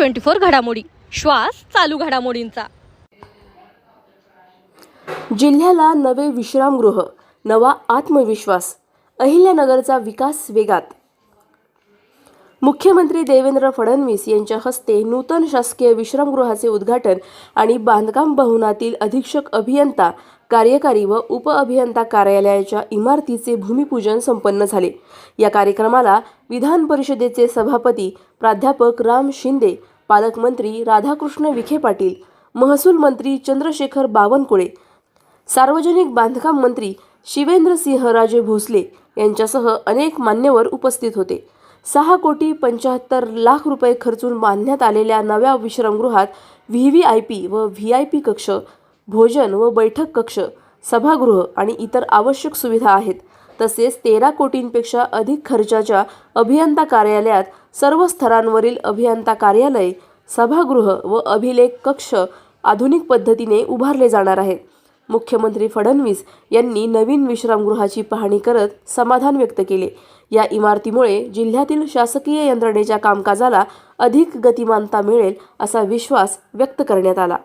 Twenty four घडामोडी. श्वास चालू घडामोडींचा. जिल्ह्याला नवे विश्रामगृह नवा आत्मविश्वास अहिल्यानगरचा विकास वेगात. मुख्यमंत्री देवेंद्र फडणवीस यांच्या हस्ते नूतन शासकीय विश्रामगृहाचे उद्घाटन आणि बांधकाम भवनातील अधीक्षक अभियंता कार्यकारी व उपअभियंता कार्यालयाच्या इमारतीचे भूमिपूजन संपन्न झाले. या कार्यक्रमाला विधान परिषदेचे सभापती प्राध्यापक राम शिंदे पालकमंत्री राधाकृष्ण विखे पाटील महसूल मंत्री चंद्रशेखर बावनकुळे सार्वजनिक बांधकाम मंत्री शिवेंद्रसिंहराजे भोसले यांच्यासह अनेक मान्यवर उपस्थित होते. सहा कोटी पंच्याहत्तर लाख रुपये खर्चून बांधण्यात आलेल्या नव्या विश्रामगृहात व्ही व्ही आय पी व व्ही आय पी कक्ष भोजन व बैठक कक्ष सभागृह आणि इतर आवश्यक सुविधा आहेत. तसेच तेरा कोटींपेक्षा अधिक खर्चाच्या अभियंता कार्यालयात सर्व स्तरांवरील अभियंता कार्यालय सभागृह व अभिलेख कक्ष आधुनिक पद्धतीने उभारले जाणार आहेत. मुख्यमंत्री फडणवीस यांनी नवीन विश्रामगृहाची पाहणी करत समाधान व्यक्त केले. या इमारतीमुळे जिल्ह्यातील शासकीय यंत्रणेच्या कामकाजाला अधिक गतिमानता मिळेल असा विश्वास व्यक्त करण्यात आला.